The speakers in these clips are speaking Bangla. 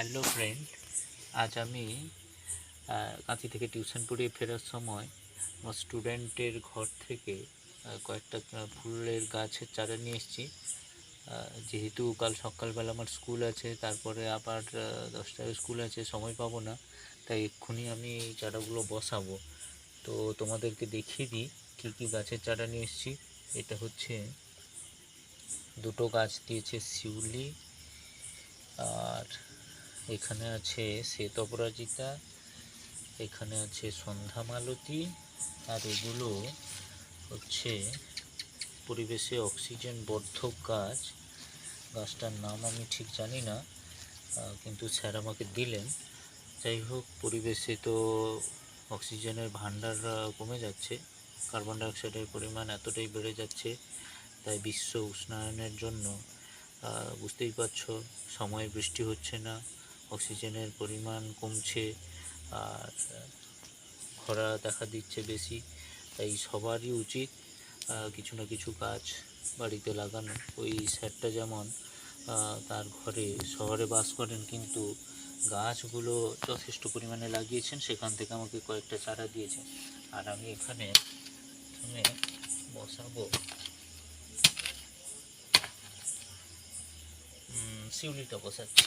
হ্যালো ফ্রেন্ড, আজ আমি কাঁথি থেকে টিউশন পড়িয়ে ফেরার সময় আমার স্টুডেন্টের ঘর থেকে কয়েকটা ফুলের গাছের চারা নিয়ে এসেছি। যেহেতু কাল সকালবেলা আমার স্কুল আছে, তারপরে আবার দশটায় স্কুল আছে, সময় পাবো না, তাই এক্ষুনি আমি চারাগুলো বসাবো। তো তোমাদেরকে দেখিয়ে দিই কী কী গাছের চারা নিয়ে এসেছি। এটা হচ্ছে দুটো গাছ দিয়েছে শিউলি আর এখানে আছে শ্বেত অপরাজিতা এখানে আছে সন্ধ্যা মালতী আর এগুলো হচ্ছে পরিবেশে অক্সিজেন বর্ধক গাছ। গাছটার নাম আমি ঠিক জানি না কিন্তু স্যার আমাকে দিলেন। যাই হোক পরিবেশে তো অক্সিজেনের ভান্ডার আহ, কমে যাচ্ছে। কার্বন ডাইঅক্সাইডের পরিমাণ এতটাই বেড়ে যাচ্ছে তাই বিশ্ব উষ্ণায়নের জন্য বুঝতেই পারছ সময়ে বৃষ্টি হচ্ছে না। অক্সিজেনের পরিমাণ কমছে, আর খরা দেখা দিচ্ছে বেশি, তাই সবারই উচিত কিছু না কিছু গাছ বাড়িতে লাগানো। ওই স্যারটা যেমন তার ঘরে, শহরে বাস করেন, কিন্তু গাছগুলো যথেষ্ট পরিমাণে লাগিয়েছেন, সেখান থেকে আমাকে কয়েকটা চারা দিয়েছেন। আর আমি এখানে প্রথমে বসাবো শিউলিটা বসাচ্ছি।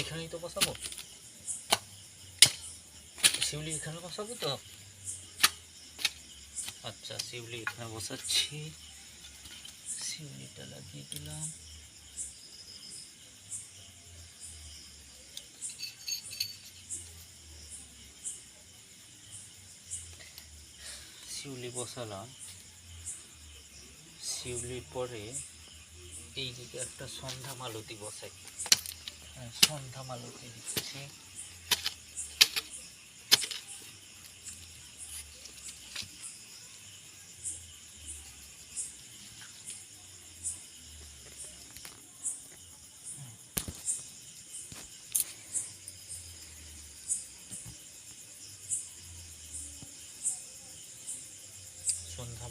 এখানেই তো বসাবো। শিউলি এখানে বসাবো তো? আচ্ছা শিউলি এখানে বসাচ্ছি। শিউলিটা লাগিয়ে দিলাম। শিউলি বসালাম। শিউলির পরে এই দিকে একটা সন্ধ্যা মালতি বসাই। সন্ধ্যা মালতী দিচ্ছি।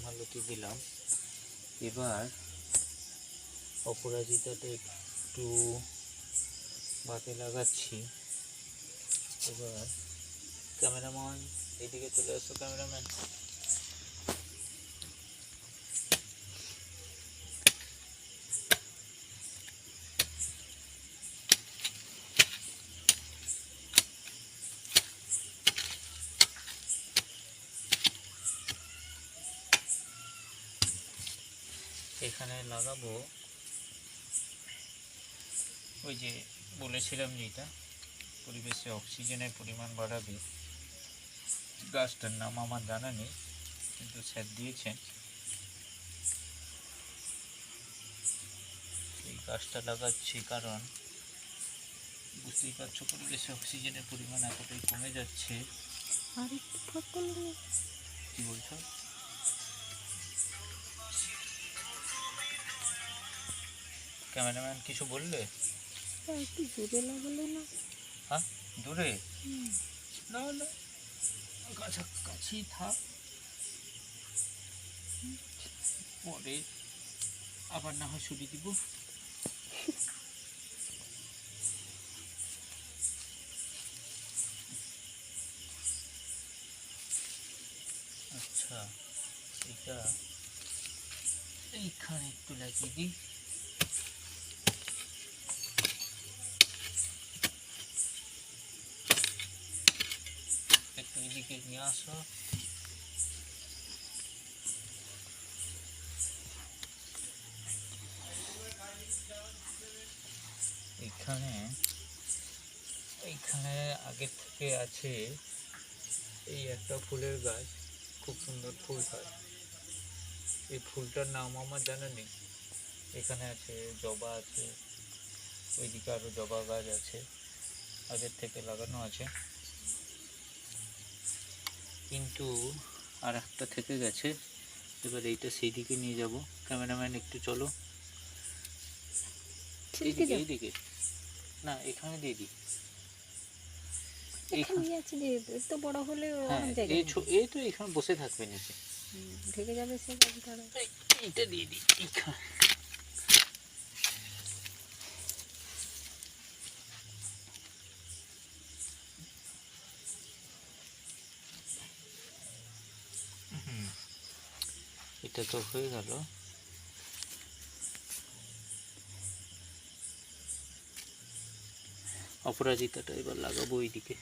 মালতী দিলাম। এবার অপরাজিতাটা একটু বাতে লাগাচ্ছি। এবার ক্যামেরাম্যান এদিকে চলে আসো ক্যামেরাম্যান। এখানে লাগাবো ওই যে বলেছিলাম যেটা পরিবেশে অক্সিজেনের পরিমাণ বাড়াবে। গাছটার নাম আমার জানা নেই কিন্তু স্যার দিয়েছেন। এই গাছটা লাগাচ্ছি কারণ বুঝতেই পারছ পরিবেশে অক্সিজেনের পরিমাণ এতটাই কমে যাচ্ছে। কি বলছো? ক্যামেরাম্যান কিছু বললে? একটু জোরে লাগালে না? হ্যাঁ? দূরে? না না। কাছাকাছি থাক। পরে আবার না হয় ছুটি দিব। আচ্ছা এটা এইখানে একটু লাগিয়ে দিই। এদিকে নিয়ে আসো। এখানে এইখানে আগের থেকে আছে এই একটা ফুলের গাছ। খুব সুন্দর ফুল হয়। এই ফুলটার নাম আমার জানা নেই। এখানে আছে, জবা আছে, ওইদিকে আরও জবা গাছ আছে। আগের থেকে লাগানো আছে। কিন্তু আর একটা থেকে গেছে। এবার এইটা সেই দিকে নিয়ে যাব। ক্যামেরাম্যান একটু চলো। এইদিকে। না এখানে দিয়ে দিই। এখানে বসে থাকবে নিচে। ঢেকে যাবে সে এইটা দিয়ে দিই। এটা তো হয়ে গেল। অপরাজিতাটা এবার লাগাবো এইদিকে